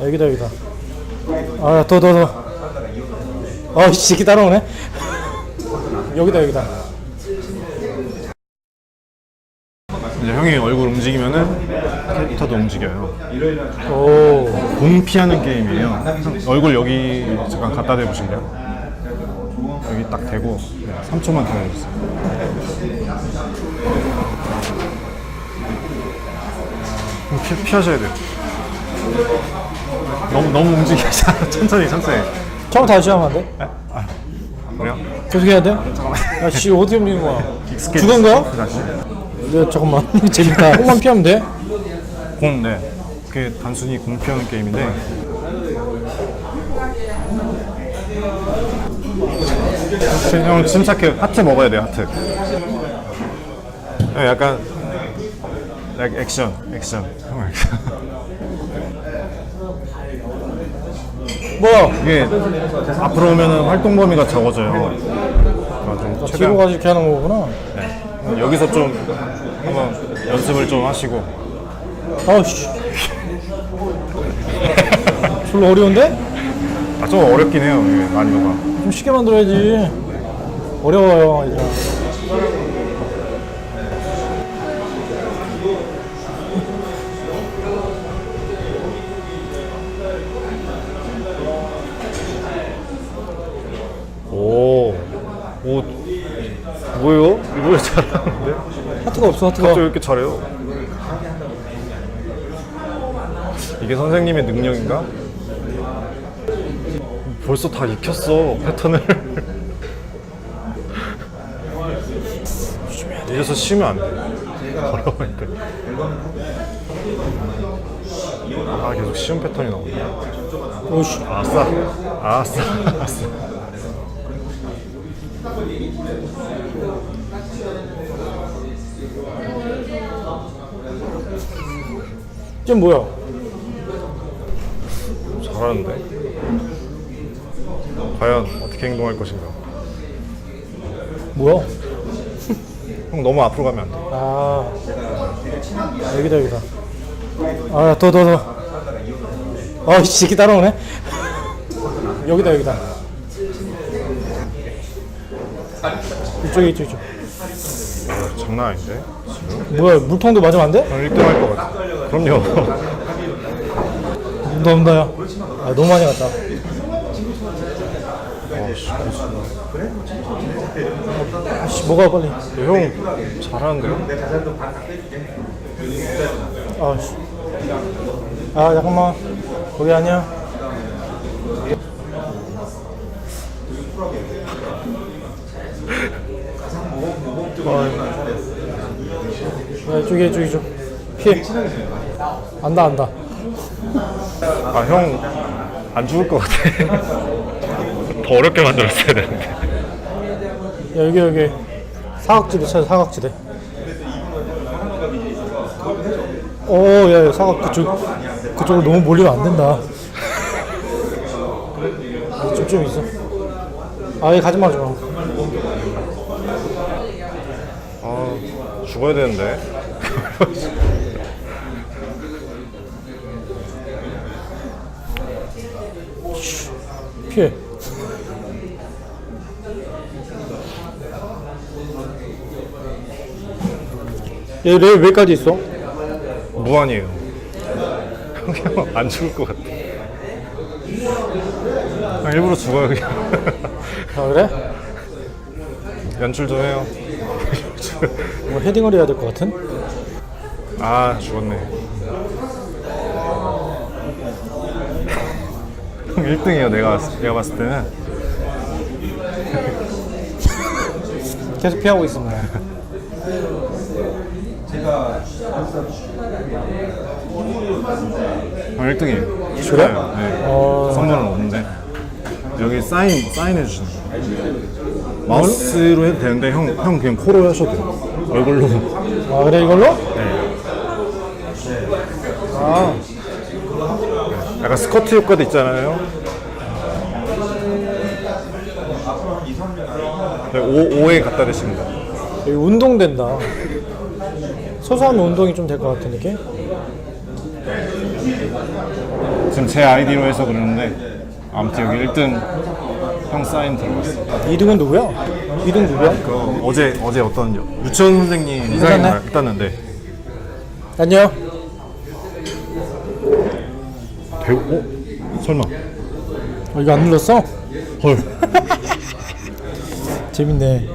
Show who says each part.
Speaker 1: 여기다 여기다 아 더 더더 아, 이 새끼 따라오네 여기다 여기다
Speaker 2: 이제 형이 얼굴 움직이면은 캐릭터도 움직여요.
Speaker 1: 오
Speaker 2: 공 피하는 게임이에요. 형, 얼굴 여기 잠깐 갖다 대보실래요? 여기 딱 대고 네, 3초만 기다려주세요. 좀 피, 피하셔야 돼요. 너무 너무 않아. 천천히 천천히.
Speaker 1: 처음 다시 하면 안 돼?
Speaker 2: 그래요?
Speaker 1: 계속 해야 돼? 야 씨 어떻게 움직이는 거야
Speaker 2: 익숙해.
Speaker 1: 죽은 거야?
Speaker 2: 다시.
Speaker 1: 네 잠깐만 재밌다 공만 피하면 돼?
Speaker 2: 공, 네. 그게 단순히 공 피하는 게임인데. 형 침착해. 하트 먹어야 돼요, 하트. 네, 약간 like 액션, 액션. 형 액션.
Speaker 1: 뭐야
Speaker 2: 이게 앞으로 오면은 활동 범위가 적어져요. 아, 좀
Speaker 1: 뒤로
Speaker 2: 최대한
Speaker 1: 가서 이렇게 하는 거구나
Speaker 2: 여기서 좀 한번 연습을 좀 하시고.
Speaker 1: 아우씨 별로 어려운데?
Speaker 2: 아, 좀 어렵긴 해요, 이게 난이도가.
Speaker 1: 좀 쉽게 만들어야지 어려워요 얘들아
Speaker 2: 뭐예요? 이거 잘하는데?
Speaker 1: 하트가 없어 하트가
Speaker 2: 갑자기 왜 이렇게 잘해요? 이게 선생님의 능력인가? 벌써 다 익혔어 패턴을 이래서 쉬면 안 돼. 어려우니까. 아 계속 쉬운 패턴이 나오네.
Speaker 1: 오씨
Speaker 2: 아싸, 아싸, 아싸.
Speaker 1: 쟤 뭐야?
Speaker 2: 잘하는데? 과연 어떻게 행동할 것인가?
Speaker 1: 뭐야?
Speaker 2: 형 너무 앞으로 가면 안 돼.
Speaker 1: 아. 여기다 여기다. 아 더 더더. 아이 새끼 따라오네? 여기다 여기다 이쪽에 이쪽 이쪽
Speaker 2: 어, 장난 아닌데?
Speaker 1: 뭐야 물통도 맞으면 안 돼?
Speaker 2: 형 1등 할 것 같아. 그럼요.
Speaker 1: 온다 온다 야 아, 너무 많이 갔다 아씨 뭐가 빨리
Speaker 2: 형 잘하는데요?
Speaker 1: 아씨 아 잠깐만 거기 아니야 야, 이쪽에 이쪽 이쪽 피해 안다 안다.
Speaker 2: 아, 형 안 죽을 것 같아. 더 어렵게 만들었어야 되는데.
Speaker 1: 야 여기 여기. 사각지대 찾아 사각지대. 오야 사각 그쪽 그쪽으로 너무 몰리면 안 된다. 좀좀 있어. 아얘 가지 마 좀.
Speaker 2: 아, 죽어야 되는데.
Speaker 1: 피해 얘레 왜까지 있어?
Speaker 2: 무한이에요. 형안 죽을 것 같아. 형 일부러 죽어요, 그냥.
Speaker 1: 아 그래?
Speaker 2: 연출 좀 해요.
Speaker 1: 뭐 헤딩을 해야 될 것 같은?
Speaker 2: 아, 죽었네. 형 1등이에요, 내가, 봤- 내가 봤을 때는.
Speaker 1: 계속 피하고 있습니다
Speaker 2: 형 1등이에요.
Speaker 1: 그래?
Speaker 2: 네.
Speaker 1: 어...
Speaker 2: 선물은 없는데 여기 사인 사인해 주시는 거예요. 마우스로 해도 되는데 형 형 그냥 코로 하셔도 돼요. 얼굴로.
Speaker 1: 아 그래 이걸로?
Speaker 2: 네.
Speaker 1: 아
Speaker 2: 약간 스커트 효과도 있잖아요. 네, 오 5에 갖다 대시면 돼요.
Speaker 1: 여기 운동된다 서서 하면 운동이 좀 될 것 같은 느낌?
Speaker 2: 지금 제 아이디로 해서 그러는데 아무튼 여기 1등 형 사인 들어갔어.
Speaker 1: 2등은 누구야? 2등 누구야?
Speaker 2: 그 어제 어제 어떤 유치원 선생님 이사인
Speaker 1: 괜찮네.
Speaker 2: 땄는데
Speaker 1: 안녕.
Speaker 2: 대우 어? 설마
Speaker 1: 어, 이거 안 눌렀어?
Speaker 2: 헐
Speaker 1: 재밌네.